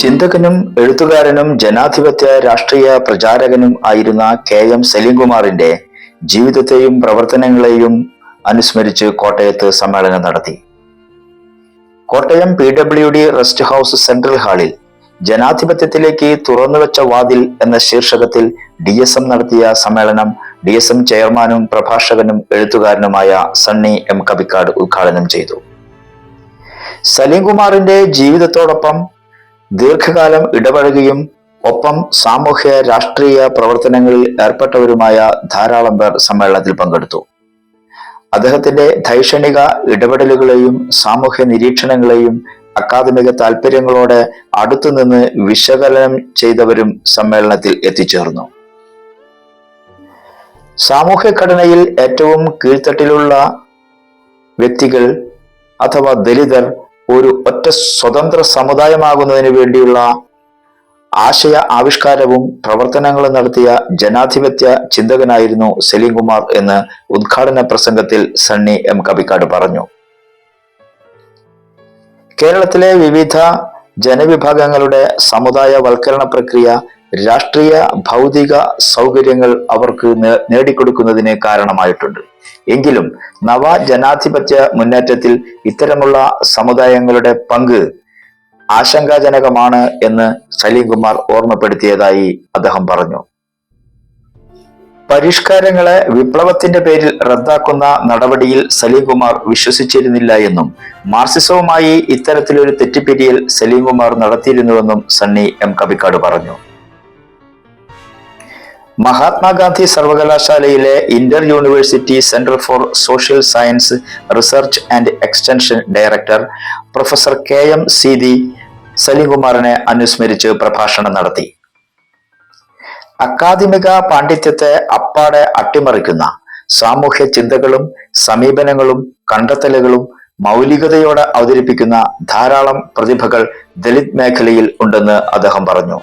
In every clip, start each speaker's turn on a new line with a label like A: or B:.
A: ചിന്തകനും എഴുത്തുകാരനും ജനാധിപത്യ രാഷ്ട്രീയ പ്രചാരകനും ആയിരുന്ന കെ എം സലീംകുമാറിന്റെ ജീവിതത്തെയും പ്രവർത്തനങ്ങളെയും അനുസ്മരിച്ച് കോട്ടയത്ത് സമ്മേളനം നടത്തി. Kottayam P W D rest house central ഹാളിൽ ജനാധിപത്യത്തിലേക്ക് തുറന്നുവെച്ച വാതിൽ എന്ന ശീർഷകത്തിൽ ഡി എസ് എം നടത്തിയ സമ്മേളനം ഡി എസ് എം ചെയർമാനും പ്രഭാഷകനും എഴുത്തുകാരനുമായ സണ്ണി എം കബിക്കാട് ഉദ്ഘാടനം ചെയ്തു. സലീംകുമാറിന്റെ ജീവിതത്തോടൊപ്പം ദീർഘകാലം ഇടപഴകുകയും ഒപ്പം സാമൂഹ്യ രാഷ്ട്രീയ പ്രവർത്തനങ്ങളിൽ ഏർപ്പെട്ടവരുമായ ധാരാളം പേർ സമ്മേളനത്തിൽ പങ്കെടുത്തു. അദ്ദേഹത്തിന്റെ ധൈഷണിക ഇടപെടലുകളെയും സാമൂഹ്യ നിരീക്ഷണങ്ങളെയും അക്കാദമിക താല്പര്യങ്ങളോടെ അടുത്തുനിന്ന് വിശകലനം ചെയ്തവരും സമ്മേളനത്തിൽ എത്തിച്ചേർന്നു. സാമൂഹ്യ ഘടനയിൽ ഏറ്റവും കീഴ്ത്തട്ടിലുള്ള വ്യക്തികൾ അഥവാ ദലിതർ ഒരു ഒറ്റ സ്വതന്ത്ര സമുദായമാകുന്നതിന് വേണ്ടിയുള്ള ആശയ ആവിഷ്കാരവും പ്രവർത്തനങ്ങളും നടത്തിയ ജനാധിപത്യ ചിന്തകനായിരുന്നു സലീംകുമാർ എന്ന് ഉദ്ഘാടന പ്രസംഗത്തിൽ സണ്ണി എം കബിക്കാട് പറഞ്ഞു. കേരളത്തിലെ വിവിധ ജനവിഭാഗങ്ങളുടെ സമുദായവൽക്കരണ പ്രക്രിയ രാഷ്ട്രീയ ഭൗതിക സൗകര്യങ്ങൾ അവർക്ക് നേടിക്കൊടുക്കുന്നതിന് കാരണമായിട്ടുണ്ട്. എങ്കിലും നവ ജനാധിപത്യ മുന്നേറ്റത്തിൽ ഇത്തരമുള്ള സമുദായങ്ങളുടെ പങ്ക് ആശങ്കാജനകമാണ് എന്ന് സലീംകുമാർ ഓർമ്മപ്പെടുത്തിയതായി അദ്ദേഹം പറഞ്ഞു. പരിഷ്കാരങ്ങളെ വിപ്ലവത്തിന്റെ പേരിൽ റദ്ദാക്കുന്ന നടപടിയിൽ സലീംകുമാർ വിശ്വസിച്ചിരുന്നില്ല എന്നും മാർസിസവുമായി ഇത്തരത്തിലൊരു തെറ്റിപ്പിരിയൽ സലീംകുമാർ നടത്തിയിരുന്നുവെന്നും സണ്ണി എം കബിക്കാട് പറഞ്ഞു. മഹാത്മാഗാന്ധി സർവകലാശാലയിലെ inter university centre for social science research and extension director professor K M Seethi സലീംകുമാറിനെ അനുസ്മരിച്ച് പ്രഭാഷണം നടത്തി. അക്കാദമിക പാണ്ഡിത്യത്തെ അപ്പാടെ അട്ടിമറിക്കുന്ന സാമൂഹ്യ ചിന്തകളും സമീപനങ്ങളും കണ്ടെത്തലുകളും മൗലികതയോടെ അവതരിപ്പിക്കുന്ന ധാരാളം പ്രതിഭകൾ ദളിത് മേഖലയിൽ ഉണ്ടെന്ന് അദ്ദേഹം പറഞ്ഞു.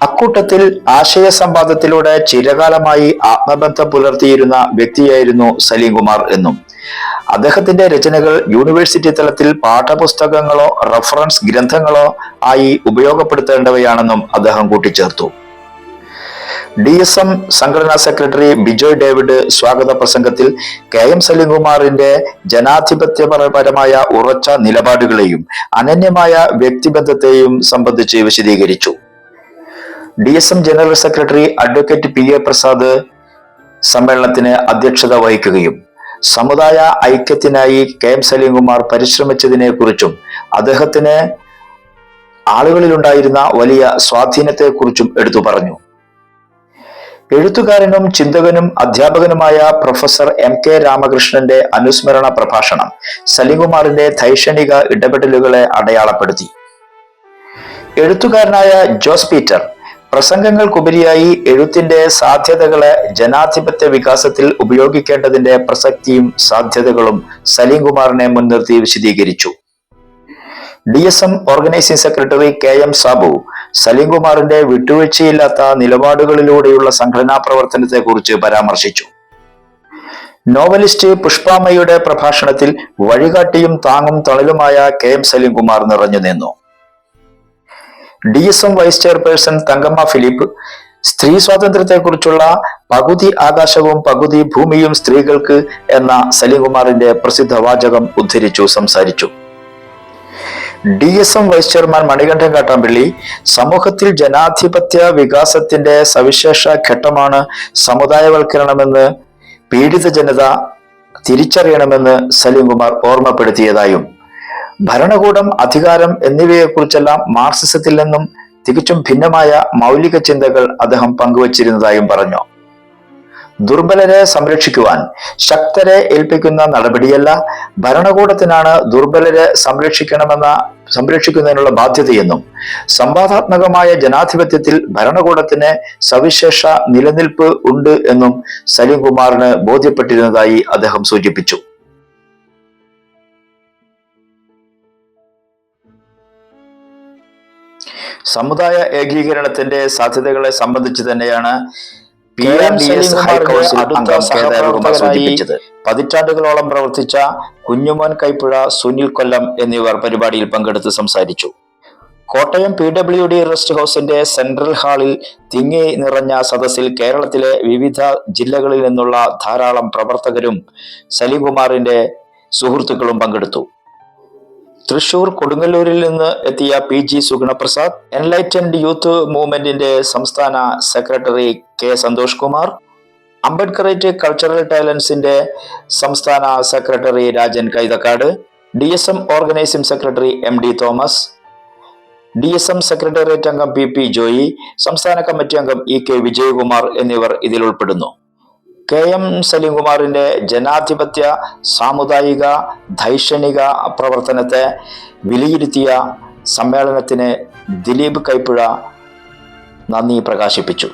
A: അക്കൂട്ടത്തിൽ ആശയ സംവാദത്തിലൂടെ ചിരകാലമായി ആത്മബന്ധം പുലർത്തിയിരുന്ന വ്യക്തിയായിരുന്നു സലീംകുമാർ എന്നും. അദ്ദേഹത്തിന്റെ രചനകൾ യൂണിവേഴ്സിറ്റി തലത്തിൽ പാഠപുസ്തകങ്ങളോ റഫറൻസ് ഗ്രന്ഥങ്ങളോ ആയി ഉപയോഗപ്പെടുത്തേണ്ടവയാണെന്നും അദ്ദേഹം കൂട്ടിച്ചേർത്തു. ഡി എസ് എം സംഘടനാ സെക്രട്ടറി ബിജോയ് ഡേവിഡ് സ്വാഗത പ്രസംഗത്തിൽ കെ എം സലീംകുമാറിന്റെ ജനാധിപത്യപരമായ ഉറച്ച നിലപാടുകളെയും അനന്യമായ വ്യക്തിബന്ധത്തെയും സംബന്ധിച്ച് വിശദീകരിച്ചു. D S M general secretary advocate P A Prasad സമ്മേളനത്തിന് അധ്യക്ഷത വഹിക്കുകയും സമുദായ ഐക്യത്തിനായി കെ എം സലീംകുമാർ പരിശ്രമിച്ചതിനെ കുറിച്ചും അദ്ദേഹത്തിന് ആളുകളിലുണ്ടായിരുന്ന വലിയ സ്വാധീനത്തെക്കുറിച്ചും എടുത്തു പറഞ്ഞു. എഴുത്തുകാരനും ചിന്തകനും അധ്യാപകനുമായ പ്രൊഫസർ എം കെ രാമകൃഷ്ണന്റെ അനുസ്മരണ പ്രഭാഷണം സലീംകുമാറിന്റെ ധൈഷണിക ഇടപെടലുകളെ അടയാളപ്പെടുത്തി. എഴുത്തുകാരനായ ജോസ് പീറ്റർ പ്രസംഗങ്ങൾക്കുപരിയായി എഴുത്തിന്റെ സാധ്യതകളെ ജനാധിപത്യ വികാസത്തിൽ ഉപയോഗിക്കേണ്ടതിന്റെ പ്രസക്തിയും സാധ്യതകളും സലീം കുമാറിനെ മുൻനിർത്തി വിശദീകരിച്ചു. D S M organising secretary K M Sabu സലീംകുമാറിന്റെ വിട്ടുവീഴ്ചയില്ലാത്ത നിലപാടുകളിലൂടെയുള്ള സംഘടനാ പ്രവർത്തനത്തെക്കുറിച്ച് പരാമർശിച്ചു. നോവലിസ്റ്റ് പുഷ്പാമയുടെ പ്രഭാഷണത്തിൽ വഴികാട്ടിയും താങ്ങും തണലുമായ കെ എം സലീംകുമാർ നിറഞ്ഞു നിന്നു D S M vice chairperson Thankamma Philip. സ്ത്രീ സ്വാതന്ത്ര്യത്തെക്കുറിച്ചുള്ള പകുതി ആകാശവും പകുതി ഭൂമിയും സ്ത്രീകൾക്ക് എന്ന സലീംകുമാറിന്റെ പ്രസിദ്ധ വാചകം ഉദ്ധരിച്ചു സംസാരിച്ചു. D S M vice chairman Manikandan Kattampilly സമൂഹത്തിൽ ജനാധിപത്യ വികാസത്തിന്റെ സവിശേഷ ഘട്ടമാണ് സമുദായവൽക്കരണമെന്ന് പീഡിത ജനത തിരിച്ചറിയണമെന്ന് സലീംകുമാർ ഓർമ്മപ്പെടുത്തിയതായും ഭരണകൂടം അധികാരം എന്നിവയെക്കുറിച്ചെല്ലാം മാർക്സിസത്തിൽ നിന്നും തികച്ചും ഭിന്നമായ മൗലിക ചിന്തകൾ അദ്ദേഹം പങ്കുവച്ചിരുന്നതായും പറഞ്ഞു. ദുർബലരെ സംരക്ഷിക്കുവാൻ ശക്തരെ ഏൽപ്പിക്കുന്ന നടപടിയല്ല ഭരണകൂടത്തിനാണ് ദുർബലരെ സംരക്ഷിക്കണമെന്ന സംരക്ഷിക്കുന്നതിനുള്ള ബാധ്യതയെന്നും സംവാദാത്മകമായ ജനാധിപത്യത്തിൽ ഭരണകൂടത്തിന് സവിശേഷ നിലനിൽപ്പ് ഉണ്ട് എന്നും സലീം കുമാറിന് ബോധ്യപ്പെട്ടിരുന്നതായി അദ്ദേഹം സൂചിപ്പിച്ചു. സമുദായ ഏകീകരണത്തിന്റെ സാധ്യതകളെ സംബന്ധിച്ച് തന്നെയാണ് P R D
B: S
A: high council
B: അംഗം സൂചിപ്പിച്ചത്.
A: പതിറ്റാണ്ടുകളോളം പ്രവർത്തിച്ച കുഞ്ഞുമോൻ കൈപ്പുഴ സുനിൽ കൊല്ലം എന്നിവർ പരിപാടിയിൽ പങ്കെടുത്ത് സംസാരിച്ചു. Kottayam P W D rest ഹൗസിന്റെ സെൻട്രൽ ഹാളിൽ തിങ്ങി നിറഞ്ഞ സദസ്സിൽ കേരളത്തിലെ വിവിധ ജില്ലകളിൽ നിന്നുള്ള ധാരാളം പ്രവർത്തകരും സലീംകുമാറിന്റെ സുഹൃത്തുക്കളും പങ്കെടുത്തു. തൃശൂർ കൊടുങ്ങല്ലൂരിൽ നിന്ന് എത്തിയ P G Suguna Prasad enlightened youth മൂവ്മെന്റിന്റെ സംസ്ഥാന secretary K Santhosh Kumar Ambedkarite cultural ടാലൻസിന്റെ സംസ്ഥാന secretary Rajan Kaithakkad D S M organising secretary M D Thomas D S M secretariat അംഗം പി പി ജോയി സംസ്ഥാന കമ്മിറ്റി അംഗം E K Vijayakumar എന്നിവർ ഇതിൽ ഉൾപ്പെടുന്നു. K M സലീംകുമാറിന്റെ ജനാധിപത്യ സാമുദായിക ധൈഷണിക പ്രവർത്തനത്തെ വിലയിരുത്തിയ സമ്മേളനത്തിന് ദിലീപ് കൈപ്പുഴ നന്ദി പ്രകാശിപ്പിച്ചു.